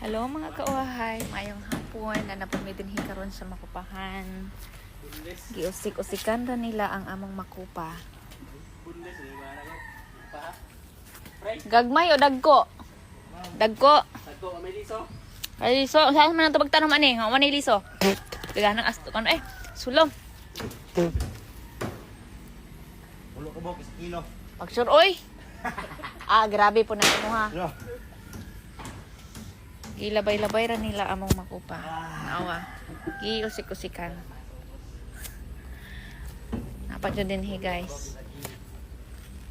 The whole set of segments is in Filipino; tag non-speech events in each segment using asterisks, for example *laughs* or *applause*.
Hello mga kauahay, mayong hapon na napamidin karon sa makupahan. Giusik-usikan ra nila ang among makupa. Gagmay o dagko? Dagko. Ay liso, saan man ang tabag tanong ani? Nga man ni liso. Daganang asto kan eh. Sulong. Ulo mo, isa kilo. Pag sure oy. ah, grabe po na mo ha. Gilabay-labay ra nila among makupa. Naawa. Giusik-usikan. Napat yun din hi guys.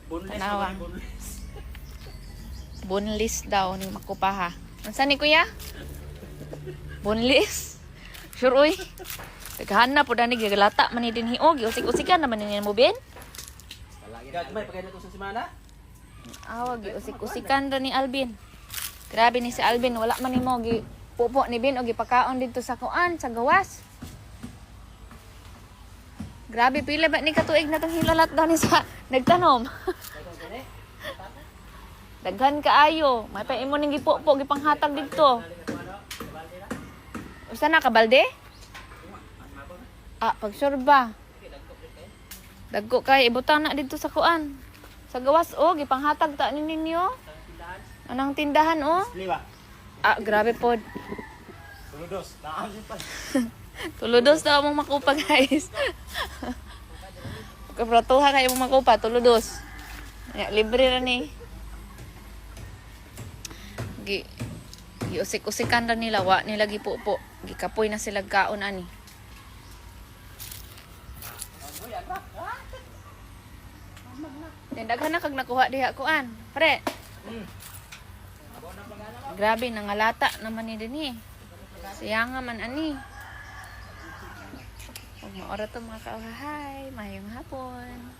Tanawa. Bunlis daw ni makupa ha. Ansa ni kuya? Bunlis? Sure uy. Taghan na po dani gagalata man ni din hi og giusik-usikan naman ni mo bin. Gagmay, pagay na sa semana? Awag giusik-usikan ra ni Alvin. Grabe ni si Alvin, wala man nimo gi pupo ni Bin o gipakaon dito sa kuan sa gawas. Grabe pila ba ni katuig na tong hilalat daw ni sa *laughs* nagtanom. *laughs* Daghan kaayo, may pa imo ning gipupo gipanghatag dito. Usa na ka balde? Ah, pagsurba. Dagko kay ibutang na dito sa kuan. Sa gawas oh, gipanghatag ta ni ninyo. Anang tindahan oh. Lima. Ah, grabe pod. Tuludos. *laughs* Tuludos daw mong makupa, guys. *laughs* Kapratuha kayo mong makupa, tuludos. Ya, libre ra ni. Gi giusik-usikan ra nila wa nila gipupo. Gikapoy na sila kaon ani. Tindaghan na kag nakuha diha kuan. Pre. Grabe, nangalata naman ni Dini. Siya nga man ani. Huwag maora to mga kauhahay. Mayong hapon.